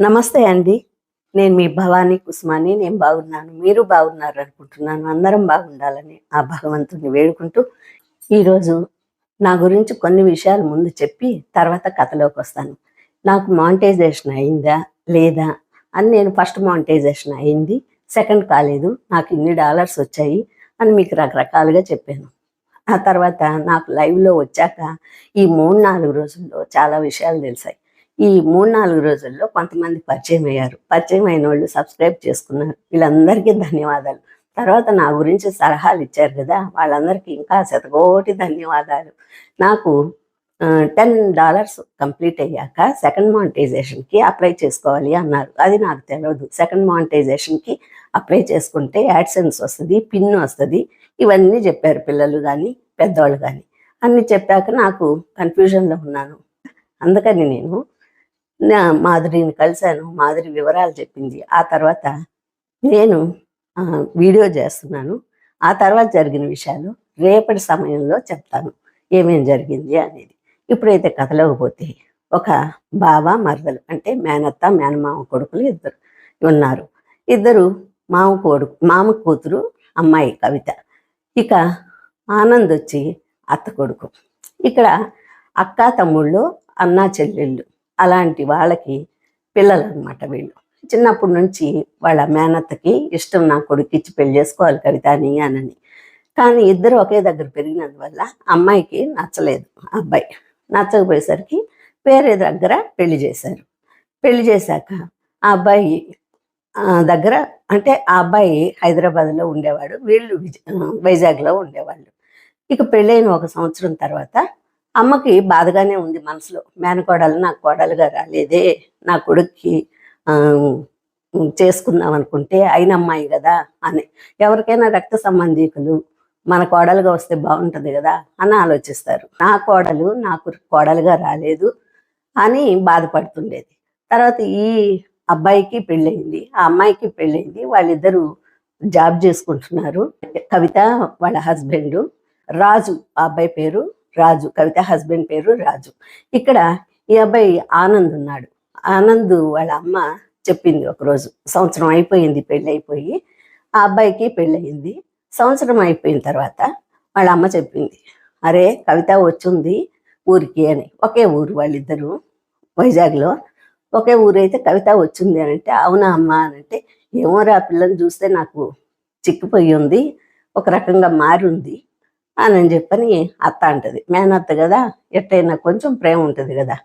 నమస్తే అండి. నేను మీ భవానీ కుసుమాని. నేను బాగున్నాను. మీరు బాగున్నారు అనుకుంటున్నాను అందరం బాగుండాలని ఆ భగవంతుని వేడుకుంటూ ఈరోజు నా గురించి కొన్ని విషయాలు ముందు చెప్పి తర్వాత కథలోకి వస్తాను. నాకు మానిటైజేషన్ అయిందా? లేదా? అని నేను ఫస్ట్ మానిటైజేషన్ అయింది. సెకండ్ కాలేదు. నాకు ఇన్ని డాలర్స్ వచ్చాయి అని మీకు రకరకాలుగా చెప్పాను. ఆ తర్వాత నాకు లైవ్లో వచ్చాక ఈ మూడు నాలుగు రోజుల్లో చాలా విషయాలు తెలిసాయి. ఈ మూడు నాలుగు రోజుల్లో కొంతమంది పరిచయం అయ్యారు. పరిచయం అయిన వాళ్ళు సబ్స్క్రైబ్ చేసుకున్నారు. వీళ్ళందరికీ ధన్యవాదాలు. తర్వాత నా గురించి సలహాలు ఇచ్చారు కదా వాళ్ళందరికీ ఇంకా శతకోటి ధన్యవాదాలు. నాకు టెన్ డాలర్స్ కంప్లీట్ అయ్యాక సెకండ్ మానిటైజేషన్కి అప్లై చేసుకోవాలి అన్నారు. అది నాకు తెలియదు సెకండ్ మానిటైజేషన్కి అప్లై చేసుకుంటే యాడ్సెన్స్ వస్తుంది పిన్ వస్తుంది. ఇవన్నీ చెప్పారు పిల్లలు కానీ పెద్దవాళ్ళు కానీ అన్ని చెప్పాక నాకు కన్ఫ్యూజన్లో ఉన్నాను. అందుకని నేను మాధురిని కలిశాను. మాధురి వివరాలు చెప్పింది. ఆ తర్వాత నేను వీడియో చేస్తున్నాను. ఆ తర్వాత జరిగిన విషయాలు రేపటి సమయంలో చెప్తాను. ఏమేం జరిగింది అనేది. ఇప్పుడైతే కథలోకి పోతే ఒక బావ మరదలు అంటే మేనత్త మేనమామ కొడుకులు ఇద్దరు ఉన్నారు. ఇద్దరు మామ కొడుకు మామ కూతురు అమ్మాయి కవిత. ఇక ఆనంద్ వచ్చి అత్త కొడుకు. ఇక్కడ అక్క తమ్ముళ్ళు అన్నా చెల్లెళ్ళు. అలాంటి వాళ్ళకి పిల్లలు అనమాట వీళ్ళు. చిన్నప్పటి నుంచి వాళ్ళ మేనత్తకి ఇష్టం నా కొడుకు ఇచ్చి పెళ్ళి చేసుకోవాలి కవిత అని అనని. కానీ ఇద్దరు ఒకే దగ్గర పెరిగినందువల్ల అమ్మాయికి నచ్చలేదు ఆ అబ్బాయి. నచ్చకపోయేసరికి వేరే దగ్గర పెళ్ళి చేశారు. పెళ్ళి చేశాక ఆ అబ్బాయి ఆ, దగ్గర అంటే ఆ అబ్బాయి హైదరాబాద్లో ఉండేవాడు. వీళ్ళు విజ- వైజాగ్లో ఉండేవాళ్ళు. ఇక పెళ్ళైన ఒక సంవత్సరం తర్వాత అమ్మకి బాధగానే ఉంది మనసులో. మేనకోడలు నా కోడలుగా రాలేదే నా కొడుక్కి చేసుకుందాం అనుకుంటే అయిన అమ్మాయి కదా అని. ఎవరికైనా రక్త సంబంధీకులు మన కోడలుగా వస్తే బాగుంటుంది కదా అని ఆలోచిస్తారు. నా కోడలు నాకు కోడలుగా రాలేదు అని బాధపడుతుండేది. తర్వాత ఈ అబ్బాయికి పెళ్ళయింది ఆ అమ్మాయికి పెళ్ళయింది వాళ్ళిద్దరూ జాబ్ చేసుకుంటున్నారు. కవిత వాళ్ళ హస్బెండ్ రాజు ఆ అబ్బాయి పేరు రాజు. కవిత హస్బెండ్ పేరు రాజు. ఇక్కడ ఈ అబ్బాయి ఆనంద్ ఉన్నాడు. ఆనంద్ వాళ్ళ అమ్మ చెప్పింది ఒకరోజు. సంవత్సరం అయిపోయింది పెళ్ళి అయిపోయి ఆ అబ్బాయికి పెళ్ళయింది. సంవత్సరం అయిపోయిన తర్వాత వాళ్ళ అమ్మ చెప్పింది అరే కవిత వచ్చింది ఊరికి అని. ఒకే ఊరు వాళ్ళిద్దరూ వైజాగ్లో. ఒకే ఊరైతే కవిత వచ్చింది అని అంటే అవునా అమ్మ అని అంటే ఏమోరా ఆ పిల్లని చూస్తే నాకు చిక్కిపోయి ఉంది. ఒక రకంగా మారి ఉంది అని చెప్పని అత్త అంటది. మేనత్త కదా ఎట్టయినా కొంచెం ప్రేమ ఉంటుంది కదా.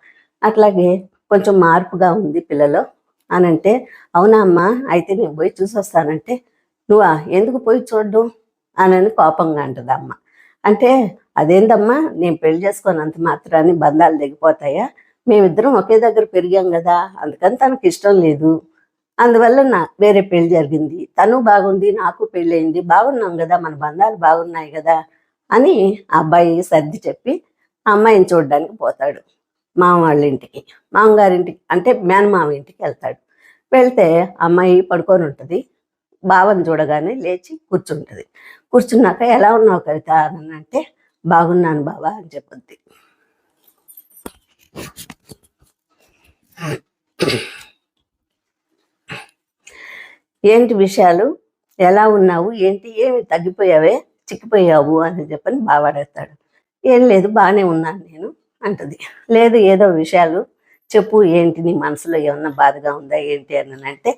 అట్లాగే కొంచెం మార్పుగా ఉంది పిల్లలో అని అంటే అవునా అమ్మా అయితే నేను పోయి చూసి వస్తానంటే నువ్వా ఎందుకు పోయి చూడ్డు? అని కోపంగా అంటది అమ్మ. అంటే అదేందమ్మా నేను పెళ్ళి చేసుకున్నంత మాత్రాన్ని బంధాలు దిగిపోతాయా మేమిద్దరం ఒకే దగ్గర పెరిగాం కదా అందుకని తనకి ఇష్టం లేదు. అందువల్ల నా వేరే పెళ్ళి జరిగింది. తను బాగుంది నాకు పెళ్ళయింది బాగున్నాం కదా మన బంధాలు బాగున్నాయి కదా. అని ఆ అబ్బాయి సర్ది చెప్పి ఆ అమ్మాయిని చూడడానికి పోతాడు మామ వాళ్ళ ఇంటికి మామగారింటికి అంటే మేనమామ ఇంటికి వెళ్తాడు. వెళ్తే అమ్మాయి పడుకొని ఉంటుంది. బావని చూడగానే లేచి కూర్చుంటుంది. కూర్చున్నాక ఎలా ఉన్నావు కవిత అని అంటే బాగున్నాను బావా అని చెప్పుద్ది. ఏంటి విషయాలు? ఎలా ఉన్నావు? ఏంటి? ఏమి తగ్గిపోయావే? చిక్కిపోయావు అని చెప్పని బావాడేస్తాడు. అడుగుతాడు ఏం లేదు బాగానే ఉన్నాను నేను అంటది. లేదు ఏదో విషయాలు చెప్పు ఏంటి నీ మనసులో ఏమన్నా బాధగా ఉందా ఏంటి అని అంటే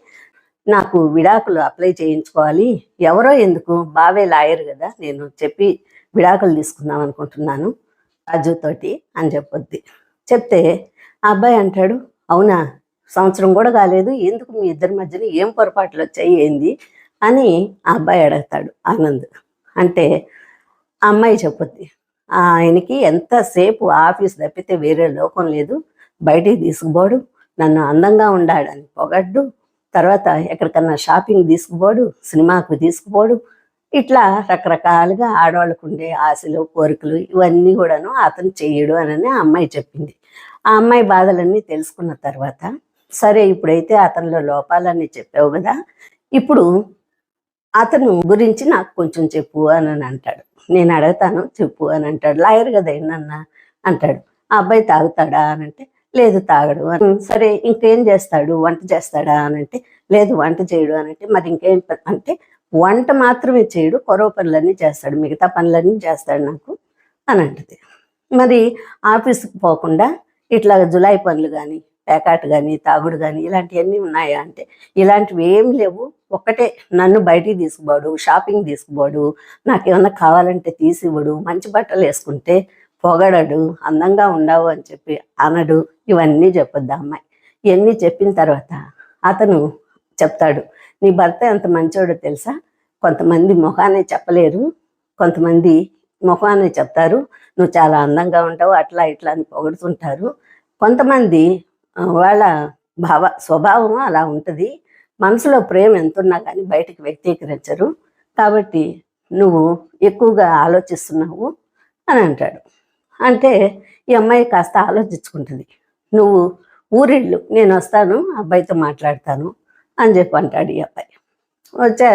నాకు విడాకులు అప్లై చేయించుకోవాలి. ఎవరో ఎందుకు? బావే లాయర్ కదా నేను చెప్పి విడాకులు తీసుకుందాం అనుకుంటున్నాను రాజుతోటి అని చెప్పొద్ది. చెప్తే ఆ అబ్బాయి అంటాడు అవునా సంవత్సరం కూడా కాలేదు ఎందుకు మీ ఇద్దరి మధ్యన ఏం పొరపాట్లు వచ్చాయి ఏంది? అని ఆ అబ్బాయి అడుగుతాడు ఆనంద్. అంటే ఆ అమ్మాయి చెప్పొద్ది. ఆయనకి ఎంతసేపు ఆఫీస్ తప్పితే వేరే లోకం లేదు. బయటికి తీసుకుపోడు. నన్ను అందంగా ఉండాడని పొగడ్డు. తర్వాత ఎక్కడికన్నా షాపింగ్ తీసుకుపోడు. సినిమాకు తీసుకుపోడు. ఇట్లా రకరకాలుగా ఆడవాళ్ళకు ఉండే ఆశలు కోరికలు ఇవన్నీ కూడాను అతను చెయ్యడు అని ఆ అమ్మాయి చెప్పింది. ఆ అమ్మాయి బాధలన్నీ తెలుసుకున్న తర్వాత సరే ఇప్పుడైతే అతనిలో లోపాలన్నీ చెప్పావు కదా. ఇప్పుడు అతను గురించి నాకు కొంచెం చెప్పు అని అంటాడు. నేను అడుగుతాను చెప్పు అని అంటాడు. లాయర్ కదా ఏంటన్నా అంటాడు. ఆ అబ్బాయి తాగుతాడా? అని అంటే లేదు తాగడు. అని సరే ఇంకేం చేస్తాడు? వంట చేస్తాడా? అని అంటే లేదు వంట చేయడు. అని అంటే మరి ఇంకేం అంటే వంట మాత్రమే చేయడు కొరవ పనులన్నీ చేస్తాడు మిగతా పనులన్నీ చేస్తాడు నాకు. అని అంటది. మరి ఆఫీస్కి పోకుండా ఇట్లా జులై పనులు కానీ పేకాట కానీ తాగుడు కానీ ఇలాంటివన్నీ ఉన్నాయా అంటే ఇలాంటివి ఏం లేవు. ఒక్కటే నన్ను బయటికి తీసుకుపోడు షాపింగ్ తీసుకుపోడు నాకేమన్నా కావాలంటే తీసివ్వడు మంచి బట్టలు వేసుకుంటే పొగడడు అందంగా ఉండవు అని చెప్పి అనడు. ఇవన్నీ చెప్పొద్దు అమ్మాయి. ఇవన్నీ చెప్పిన తర్వాత అతను చెప్తాడు నీ భర్త ఎంత మంచోడో తెలుసా? కొంతమంది ముఖాన్ని చెప్పలేరు కొంతమంది ముఖాన్ని చెప్తారు నువ్వు చాలా అందంగా ఉంటావు అట్లా ఇట్లా అని పొగుడుతుంటారు. కొంతమంది వాళ్ళ భావ స్వభావం అలా ఉంటుంది. మనసులో ప్రేమ ఎంతున్నా కానీ బయటికి వ్యక్తీకరించరు. కాబట్టి నువ్వు ఎక్కువగా ఆలోచిస్తున్నావు అని అంటాడు. అంటే ఈ అమ్మాయి కాస్త ఆలోచించుకుంటుంది. నువ్వు ఊరిళ్ళు నేను వస్తాను అబ్బాయితో మాట్లాడతాను అని చెప్పి అంటాడు ఈ అబ్బాయి. వచ్చా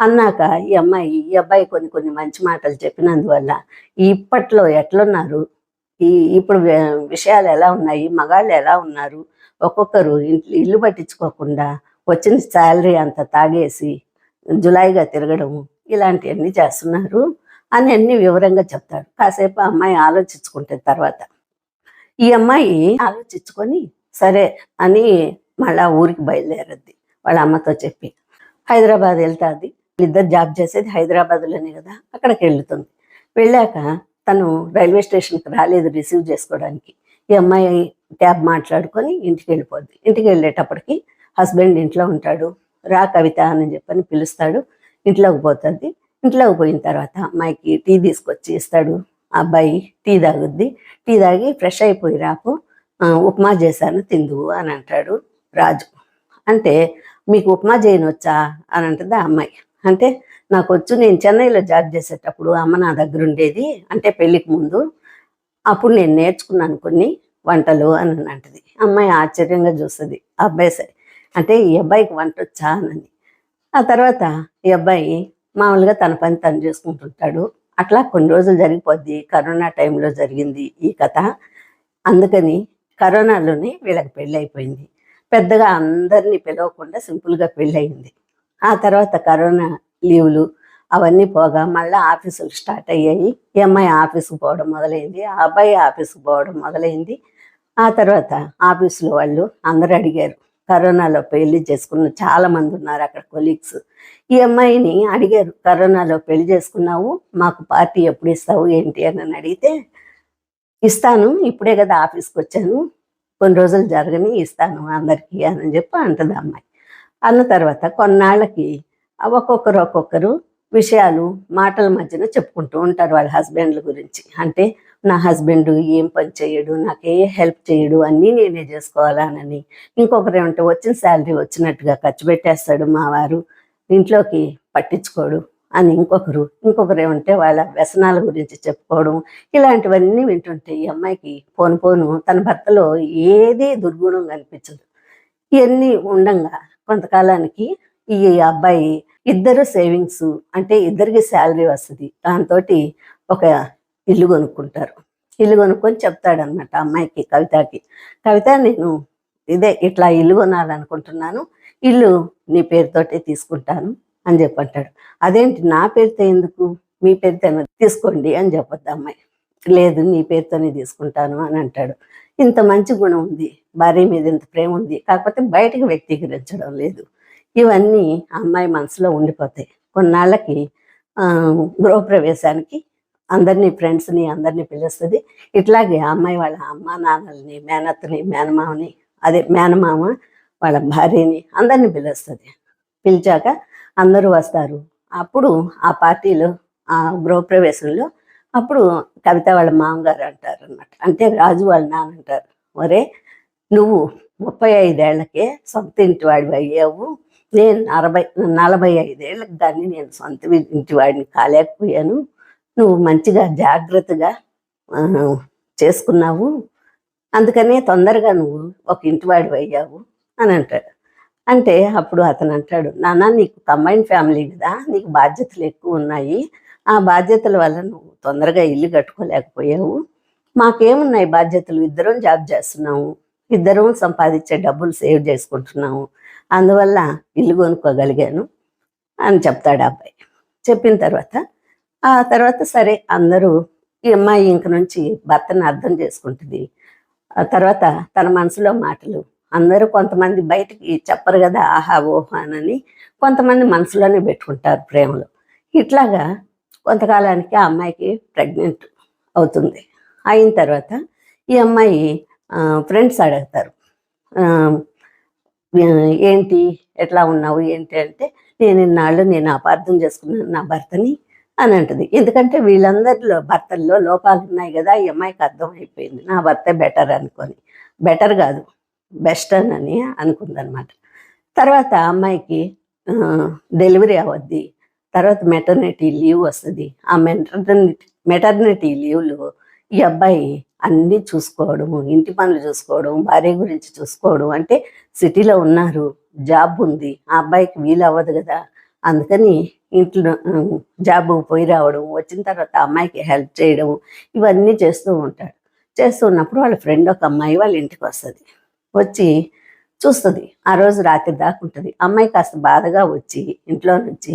అన్నాక ఈ అమ్మాయి ఈ అబ్బాయి కొన్ని కొన్ని మంచి మాటలు చెప్పినందువల్ల ఇప్పట్లో ఎట్లున్నారు? ఈ ఇప్పుడు విషయాలు ఎలా ఉన్నాయి? మగాళ్ళు ఎలా ఉన్నారు? ఒక్కొక్కరు ఇంట్లో ఇల్లు పట్టించుకోకుండా వచ్చిన శాలరీ అంత తాగేసి జులాయిగా తిరగడం ఇలాంటివన్నీ చేస్తున్నారు అని అన్ని వివరంగా చెప్తాడు కాసేపు ఆ అమ్మాయి ఆలోచించుకుంటుంది తర్వాత. ఈ అమ్మాయి ఆలోచించుకొని సరే అని మళ్ళా ఊరికి బయలుదేరద్ది వాళ్ళ అమ్మతో చెప్పి. హైదరాబాద్ వెళ్తాది. ఇద్దరు జాబ్ చేసేది హైదరాబాద్లోనే కదా అక్కడికి వెళ్తుంది. వెళ్ళాక తను రైల్వే స్టేషన్కి రాలేదు రిసీవ్ చేసుకోవడానికి. ఈ అమ్మాయి క్యాబ్ మాట్లాడుకొని ఇంటికి వెళ్ళిపోద్ది. ఇంటికి వెళ్ళేటప్పటికి హస్బెండ్ ఇంట్లో ఉంటాడు. రా కవిత అని చెప్పని పిలుస్తాడు. ఇంట్లోకి పోతుంది. ఇంట్లోకి పోయిన తర్వాత అమ్మాయికి టీ తీసుకొచ్చి ఇస్తాడు. ఆ అబ్బాయి టీ తాగుద్ది. టీ తాగి ఫ్రెష్ అయిపోయి రాపు ఉప్మా చేశాను తిందువు అని అంటాడు రాజు. అంటే మీకు ఉప్మా చేయనొచ్చా అని అంటుంది ఆ అమ్మాయి. అంటే నాకు వచ్చు నేను చెన్నైలో జాబ్ చేసేటప్పుడు అమ్మ నా దగ్గర ఉండేది అంటే పెళ్ళికి ముందు. అప్పుడు నేను నేర్చుకున్నాను కొన్ని వంటలు అని అంటది అమ్మాయి ఆశ్చర్యంగా చూస్తుంది. ఆ అబ్బాయి సరే అంటే ఈ అబ్బాయికి వంట వచ్చా అని. ఆ తర్వాత ఈ అబ్బాయి మామూలుగా తన పని తను చేసుకుంటుంటాడు. అట్లా కొన్ని రోజులు జరిగిపోద్ది. కరోనా టైంలో జరిగింది ఈ కథ. అందుకని కరోనాలోనే వీళ్ళకి పెళ్ళి అయిపోయింది పెద్దగా అందరినీ పిలవకుండా సింపుల్గా పెళ్ళి అయింది ఆ తర్వాత కరోనా లీవులు అవన్నీ పోగా మళ్ళీ ఆఫీసులు స్టార్ట్ అయ్యాయి. ఈ అమ్మాయి ఆఫీస్కి పోవడం మొదలైంది. ఆ అబ్బాయి ఆఫీస్కి పోవడం మొదలైంది. ఆ తర్వాత ఆఫీసులో వాళ్ళు అందరూ అడిగారు. కరోనాలో పెళ్ళి చేసుకున్న చాలా మంది ఉన్నారు అక్కడ కొలీగ్స్. ఈ అమ్మాయిని అడిగారు కరోనాలో పెళ్ళి చేసుకున్నావు? మాకు పార్టీ ఎప్పుడు ఇస్తావు? ఏంటి? అని అడిగితే ఇస్తాను ఇప్పుడే కదా ఆఫీస్కి వచ్చాను. కొన్ని రోజులు జరగని ఇస్తాను అందరికీ అని చెప్పి అంటది అమ్మాయి. అన్న తర్వాత కొన్నాళ్ళకి ఒక్కొక్కరు ఒక్కొక్కరు విషయాలు మాటల మధ్యన చెప్పుకుంటూ ఉంటారు వాళ్ళ హస్బెండ్ల గురించి. అంటే నా హస్బెండ్ ఏం పని చేయడు నాకే హెల్ప్ చేయడు అన్నీ నేనే చేసుకోవాలనని. ఇంకొకరు ఏమంటే వచ్చిన శాలరీ వచ్చినట్టుగా ఖర్చు పెట్టేస్తాడు మా వారు ఇంట్లోకి పట్టించుకోడు అని ఇంకొకరు ఇంకొకరు ఏమంటే వాళ్ళ వ్యసనాల గురించి చెప్పుకోవడం ఇలాంటివన్నీ వింటుంటే ఈ అమ్మాయికి పోను పోను తన భర్తలో ఏది దుర్గుణం కనిపించదు. ఇవన్నీ ఉండంగా కొంతకాలానికి ఈ అబ్బాయి ఇద్దరు సేవింగ్స్ అంటే ఇద్దరికి శాలరీ వస్తుంది. దాంతో ఒక ఇల్లు కొనుక్కుంటారు. ఇల్లు కొనుక్కొని చెప్తాడనమాట అమ్మాయికి కవితకి. కవిత నేను ఇదే ఇట్లా ఇల్లు కొనాలనుకుంటున్నాను. ఇల్లు నీ పేరుతోటే తీసుకుంటాను అని చెప్పంటాడు. అదేంటి నా పేరుతో ఎందుకు? మీ పేరుతో తీసుకోండి అని చెప్పొద్దు అమ్మాయి. లేదు నీ పేరుతోనే తీసుకుంటాను అని అంటాడు. ఇంత మంచి గుణం ఉంది. భార్య మీద ఇంత ప్రేమ ఉంది. కాకపోతే బయటకు వ్యక్తీకరించడం లేదు. ఇవన్నీ అమ్మాయి మనసులో ఉండిపోతాయి. కొన్నాళ్ళకి గృహప్రవేశానికి అందరినీ ఫ్రెండ్స్ని అందరినీ పిలుస్తుంది. ఇట్లాగే ఆ అమ్మాయి వాళ్ళ అమ్మ నాన్నల్ని మేనత్తని మేనమామని అదే మేనమామ వాళ్ళ భార్యని అందరినీ పిలుస్తుంది. పిలిచాక అందరూ వస్తారు. అప్పుడు ఆ పార్టీలో ఆ గృహప్రవేశంలో అప్పుడు కవిత వాళ్ళ మామగారు అంటారు అనమాట అంటే రాజు వాళ్ళ నాన్న అంటారు. ఒరే నువ్వు ముప్పై ఐదేళ్ళకే సొంత ఇంటి వాడివి అయ్యావు నేను అరవై నలభై ఐదేళ్ళకి దాన్ని నేను సొంత ఇంటి వాడిని కాలేకపోయాను. నువ్వు మంచిగా జాగ్రత్తగా చేసుకున్నావు. అందుకనే తొందరగా నువ్వు ఒక ఇంటివాడు అయ్యావు అని అంటాడు. అంటే అప్పుడు అతను అంటాడు నాన్న నీకు కంబైన్ ఫ్యామిలీ కదా నీకు బాధ్యతలు ఎక్కువ ఉన్నాయి. ఆ బాధ్యతల వల్ల నువ్వు తొందరగా ఇల్లు కట్టుకోలేకపోయావు. మాకేమున్నాయి బాధ్యతలు? ఇద్దరం జాబ్ చేస్తున్నాము. ఇద్దరం సంపాదించే డబ్బులు సేవ్ చేసుకుంటున్నాము. అందువల్ల ఇల్లు కొనుక్కోగలిగాను అని చెప్తాడు ఆ అబ్బాయి. చెప్పిన తర్వాత ఆ తర్వాత సరే అందరూ ఈ అమ్మాయి ఇంక నుంచి భర్తను అర్థం చేసుకుంటుంది. ఆ తర్వాత తన మనసులో మాటలు అందరూ కొంతమంది బయటికి చెప్పరు కదా ఆహా ఓహా అని కొంతమంది మనసులోనే పెట్టుకుంటారు ప్రేమలో. ఇట్లాగా కొంతకాలానికి ఆ అమ్మాయికి ప్రెగ్నెంట్ అవుతుంది. అయిన తర్వాత ఈ అమ్మాయి ఫ్రెండ్స్ అడుగుతారు. ఏంటి ఎట్లా ఉన్నావు ఏంటి అంటే నేను ఇన్నాళ్ళు నేను అపార్థం చేసుకున్నాను నా భర్తని అని అంటది. ఎందుకంటే వీళ్ళందరిలో భర్తల్లో లోపాలు ఉన్నాయి కదా ఈ అమ్మాయికి అర్థం అయిపోయింది నా భర్త బెటర్ అనుకొని. బెటర్ కాదు బెస్ట్ అని అనుకుందనమాట. తర్వాత ఆ అమ్మాయికి డెలివరీ అవద్ది తర్వాత మెటర్నిటీ లీవ్ వస్తుంది. ఆ మెటర్నిటీ మెటర్నిటీ లీవ్లో ఈ అబ్బాయి అన్నీ చూసుకోవడం ఇంటి పనులు చూసుకోవడం భార్య గురించి చూసుకోవడం అంటే సిటీలో ఉన్నారు జాబ్ ఉంది ఆ అబ్బాయికి వీలు అవ్వదు కదా. అందుకని ఇంట్లో జాబ్ పోయి రావడం వచ్చిన తర్వాత అమ్మాయికి హెల్ప్ చేయడం ఇవన్నీ చేస్తూ ఉంటాడు. చేస్తూ ఉన్నప్పుడు వాళ్ళ ఫ్రెండ్ ఒక అమ్మాయి వాళ్ళ ఇంటికి వస్తుంది. వచ్చి చూస్తుంది. ఆ రోజు రాత్రి దాకా ఉంటుంది. అమ్మాయి కాస్త బాధగా వచ్చి ఇంట్లో నుంచి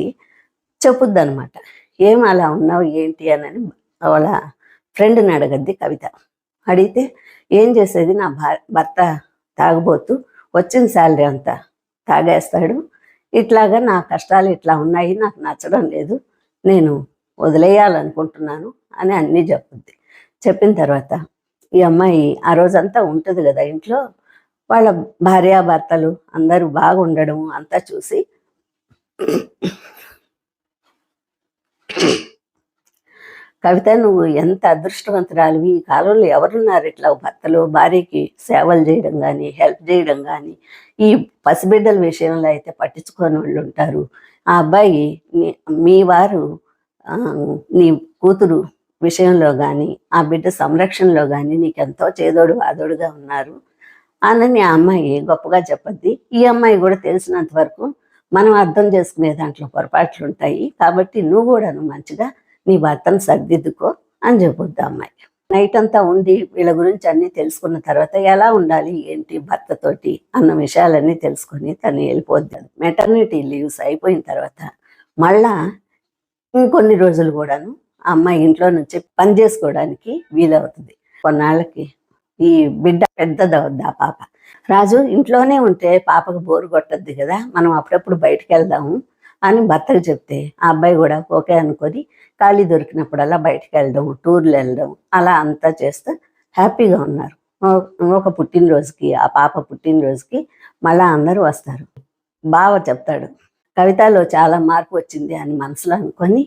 చెప్పుద్ది అనమాట ఏం అలా ఉన్నావు? ఏంటి? అని వాళ్ళ ఫ్రెండ్ని అడగద్ది కవిత. అడిగితే ఏం చేసేది నా భర్త తాగబోతూ? వచ్చిన శాలరీ అంతా తాగేస్తాడు. ఇట్లాగా నా కష్టాలు ఇట్లా ఉన్నాయి నాకు నచ్చడం లేదు. నేను వదిలేయాలనుకుంటున్నాను అని అన్నీ చెప్పుద్ది. చెప్పిన తర్వాత ఈ అమ్మాయి ఆ రోజంతా ఉంటుంది కదా ఇంట్లో. వాళ్ళ భార్యాభర్తలు అందరూ బాగుండడం అంతా చూసి కవిత నువ్వు ఎంత అదృష్టవంతురాలివి. ఈ కాలంలో ఎవరున్నారు ఇట్లా భర్తలు భార్యకి సేవలు చేయడం కానీ హెల్ప్ చేయడం కానీ ఈ పసిబిడ్డల విషయంలో అయితే పట్టించుకొని వాళ్ళు ఉంటారు. ఆ అబ్బాయి మీ వారు నీ కూతురు విషయంలో కానీ ఆ బిడ్డ సంరక్షణలో కానీ నీకెంతో చేదోడు వాదోడుగా ఉన్నారు. అని ఆ అమ్మాయి గొప్పగా చెప్పద్ది. ఈ అమ్మాయి కూడా తెలిసినంత వరకు మనం అర్థం చేసుకునే దాంట్లో పొరపాట్లు ఉంటాయి. కాబట్టి నువ్వు కూడాను మంచిగా నీ భర్తను సర్దిద్దుకో అని చెప్పొద్దు అమ్మాయి. నైట్ అంతా ఉండి వీళ్ళ గురించి అన్నీ తెలుసుకున్న తర్వాత ఎలా ఉండాలి ఏంటి భర్తతోటి అన్న విషయాలన్నీ తెలుసుకొని తను వెళ్ళిపోద్ది. మెటర్నిటీ లీవ్స్ అయిపోయిన తర్వాత మళ్ళా ఇంకొన్ని రోజులు కూడాను ఆ అమ్మాయి ఇంట్లో నుంచి పని చేసుకోవడానికి వీలవుతుంది. కొన్నాళ్ళకి ఈ బిడ్డ పెద్దదవుద్ది ఆ పాప. రాజు ఇంట్లోనే ఉంటే పాపకు బోరు కొట్టద్ది కదా మనం అప్పుడప్పుడు బయటకు వెళ్దాము. అని భర్తకు చెప్తే ఆ అబ్బాయి కూడా ఓకే అనుకొని ఖాళీ దొరికినప్పుడల్లా బయటికి వెళ్ళడం టూర్లు వెళ్ళడం అలా అంతా చేస్తూ హ్యాపీగా ఉన్నారు. ఓ- ఒక పుట్టినరోజుకి ఆ పాప పుట్టినరోజుకి మళ్ళా అందరూ వస్తారు. బావ చెప్తాడు కవితలో చాలా మార్పు వచ్చింది అని మనసులో అనుకొని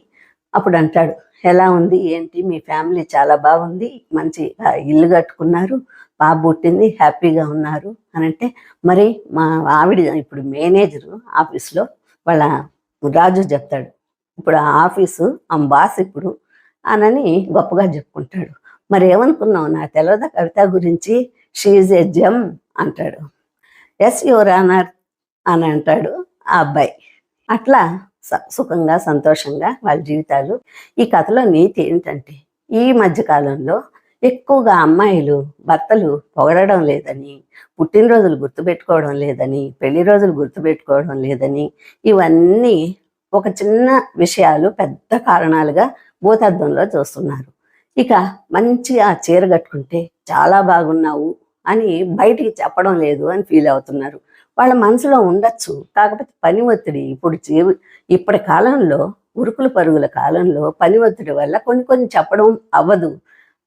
అప్పుడు అంటాడు ఎలా ఉంది? ఏంటి? మీ ఫ్యామిలీ చాలా బాగుంది మంచి ఇల్లు కట్టుకున్నారు పాప పుట్టింది హ్యాపీగా ఉన్నారు అని అంటే మరి మా ఆవిడ ఇప్పుడు మేనేజరు ఆఫీస్లో వాళ్ళ రాజు చెప్తాడు. ఇప్పుడు ఆ ఆఫీసు ఆ బాస్ ఇప్పుడు అనని గొప్పగా చెప్పుకుంటాడు. మరి ఏమనుకున్నావు? నాకు తెలియదా కవిత గురించి? షీఈ్ ఏ జమ్ అంటాడు. ఎస్ యువర్ ఆనర్ అని అంటాడు ఆ అబ్బాయి. అట్లా స- సుఖంగా సంతోషంగా వాళ్ళ జీవితాలు. ఈ కథలో నీతి ఏంటంటే ఈ మధ్య కాలంలో ఎక్కువగా అమ్మాయిలు భర్తలు పొగడడం లేదని పుట్టినరోజులు గుర్తుపెట్టుకోవడం లేదని పెళ్ళి రోజులు గుర్తుపెట్టుకోవడం లేదని ఇవన్నీ ఒక చిన్న విషయాలు పెద్ద కారణాలుగా భూతద్దంలో చూస్తున్నారు. ఇక మంచిగా చీర కట్టుకుంటే చాలా బాగున్నావు అని బయటికి చెప్పడం లేదు అని ఫీల్ అవుతున్నారు. వాళ్ళ మనసులో ఉండొచ్చు కాకపోతే పని ఒత్తిడి ఇప్పుడు జీవి ఇప్పటి కాలంలో ఉరుకుల పరుగుల కాలంలో పని ఒత్తిడి వల్ల కొన్ని కొన్ని చెప్పడం అవ్వదు.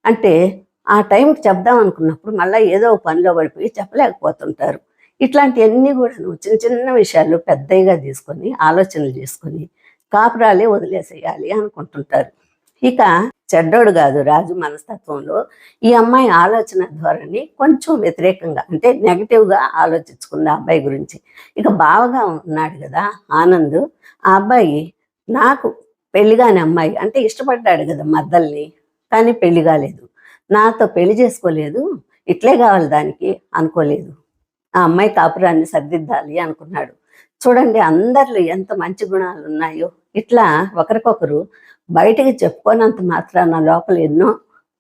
అంటే ఆ టైంకి చెప్దాం అనుకున్నప్పుడు మళ్ళీ ఏదో పనిలో పడిపోయి చెప్పలేకపోతుంటారు. ఇట్లాంటివన్నీ కూడా చిన్న చిన్న విషయాలు పెద్దగా తీసుకొని ఆలోచనలు చేసుకొని కాపురాలే వదిలేసేయాలి అనుకుంటుంటారు. ఇక చెడ్డోడు కాదు రాజు మనస్తత్వంలో ఈ అమ్మాయి ఆలోచన ధోరణి కొంచెం వ్యతిరేకంగా అంటే నెగిటివ్గా ఆలోచించుకుంది ఆ అబ్బాయి గురించి. ఇక బావగా ఉన్నాడు కదా ఆనంద్ ఆ అబ్బాయి నాకు పెళ్ళిగానే అమ్మాయి అంటే ఇష్టపడ్డాడు కదా మద్దల్ని కానీ పెళ్ళి కాలేదు. నాతో పెళ్ళి చేసుకోలేదు. ఇట్లే కావాలి దానికి అనుకోలేదు. ఆ అమ్మాయి కాపురాన్ని సర్దిద్దాలి అనుకున్నాడు. చూడండి అందరిలో ఎంత మంచి గుణాలు ఉన్నాయో. ఇట్లా ఒకరికొకరు బయటికి చెప్పుకోనంత మాత్రాన లోపల ఎన్నో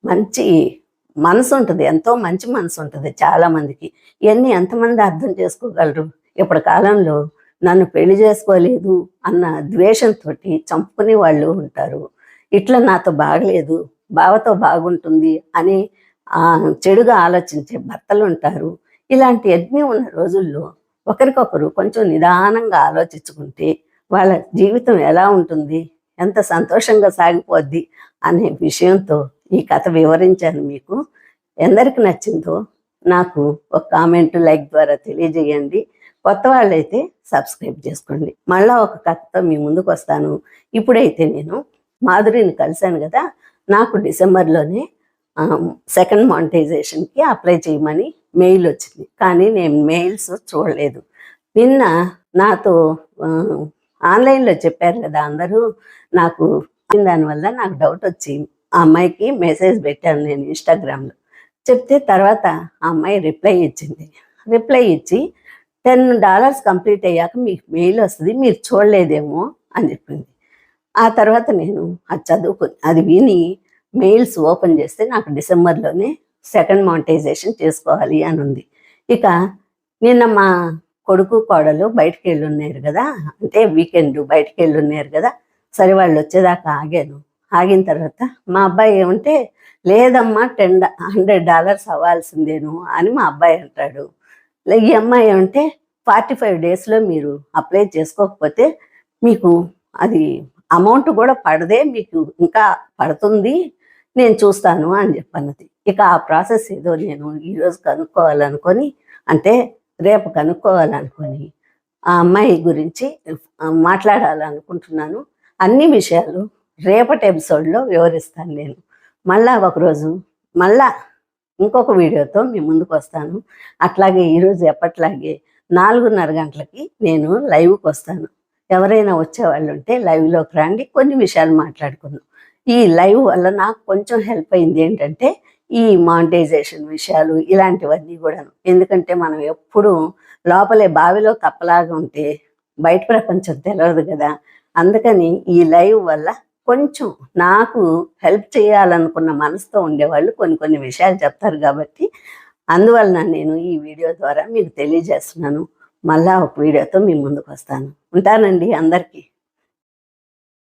మంచి మనసు ఉంటుంది. ఎంతో మంచి మనసు ఉంటుంది చాలా మందికి. ఇవన్నీ ఎంతమంది అర్థం చేసుకోగలరు? ఇప్పటి కాలంలో నన్ను పెళ్ళి చేసుకోలేదు అన్న ద్వేషంతో చంపుకునే వాళ్ళు ఉంటారు. ఇట్లా నాతో బాగలేదు. బావతో బాగుంటుంది అని చెడుగా ఆలోచించే భర్తలు ఉంటారు. ఇలాంటి అగ్ని ఉన్న రోజుల్లో ఒకరికొకరు కొంచెం నిదానంగా ఆలోచించుకుంటే వాళ్ళ జీవితం ఎలా ఉంటుంది ఎంత సంతోషంగా సాగిపోద్ది అనే విషయంతో ఈ కథ వివరించాను మీకు. ఎందరికి నచ్చిందో నాకు ఒక కామెంట్ లైక్ ద్వారా తెలియజేయండి. కొత్త వాళ్ళైతే సబ్స్క్రైబ్ చేసుకోండి. మళ్ళా ఒక కథతో మీ ముందుకు వస్తాను ఇప్పుడైతే నేను మాధురిని కలిశాను కదా నాకు డిసెంబర్లోనే సెకండ్ మానిటైజేషన్కి అప్లై చేయమని మెయిల్ వచ్చింది. కానీ నేను మెయిల్స్ చూడలేదు. నిన్న నాతో ఆన్లైన్లో చెప్పారు కదా అందరూ నాకు దానివల్ల నాకు డౌట్ వచ్చి ఆ అమ్మాయికి మెసేజ్ పెట్టాను నేను ఇన్స్టాగ్రామ్లో. చెప్తే తర్వాత ఆ అమ్మాయి రిప్లై ఇచ్చింది. రిప్లై ఇచ్చి టెన్ డాలర్స్ కంప్లీట్ అయ్యాక మీకు మెయిల్ వస్తుంది మీరు చూడలేదేమో అని చెప్పింది. ఆ తర్వాత నేను అది చదువుకు అది విని మెయిల్స్ ఓపెన్ చేస్తే నాకు డిసెంబర్లోనే సెకండ్ మానిటైజేషన్ చేసుకోవాలి అని ఉంది. ఇక నిన్న మా కొడుకు కోడలు బయటికి వెళ్ళి ఉన్నారు కదా అంటే వీకెండ్ బయటికి వెళ్ళి ఉన్నారు కదా సరే వాళ్ళు వచ్చేదాకా ఆగాను. ఆగిన తర్వాత మా అబ్బాయి ఏమంటే లేదమ్మా టెన్ హండ్రెడ్ డాలర్స్ అవ్వాల్సిందేను అని మా అబ్బాయి అంటాడు. ఈ అమ్మాయి ఏమంటే ఫార్టీ ఫైవ్ డేస్లో మీరు అప్లై చేసుకోకపోతే మీకు అది అమౌంట్ కూడా పడదే మీకు ఇంకా పడుతుంది నేను చూస్తాను అని చెప్పన్నది. ఇక ఆ ప్రాసెస్ ఏదో నేను ఈరోజు కనుక్కోవాలనుకొని అంటే రేపు కనుక్కోవాలనుకొని ఆ అమ్మాయి గురించి మాట్లాడాలనుకుంటున్నాను. అన్ని విషయాలు రేపటి ఎపిసోడ్లో వివరిస్తాను నేను. మళ్ళా ఒకరోజు మళ్ళా ఇంకొక వీడియోతో మీ ముందుకు వస్తాను. అట్లాగే ఈరోజు ఎప్పట్లాగే నాలుగున్నర గంటలకి నేను లైవ్కి వస్తాను. ఎవరైనా వచ్చేవాళ్ళు ఉంటే లైవ్లోకి రండి కొన్ని విషయాలు మాట్లాడుకుందాం. ఈ లైవ్ వల్ల నాకు కొంచెం హెల్ప్ అయింది ఏంటంటే ఈ మానిటైజేషన్ విషయాలు ఇలాంటివన్నీ కూడా ఎందుకంటే మనం ఎప్పుడు లోపలే బావిలో కప్పలాగా ఉంటే బయట ప్రపంచం తెలియదు కదా. అందుకని ఈ లైవ్ వల్ల కొంచెం నాకు హెల్ప్ చేయాలనుకున్న మనసుతో ఉండేవాళ్ళు కొన్ని కొన్ని విషయాలు చెప్తారు కాబట్టి అందువలన నేను ఈ వీడియో ద్వారా మీకు తెలియజేస్తున్నాను. మళ్ళా ఒక వీడియోతో మీ ముందుకు వస్తాను. ఉంటానండి అందరికీ.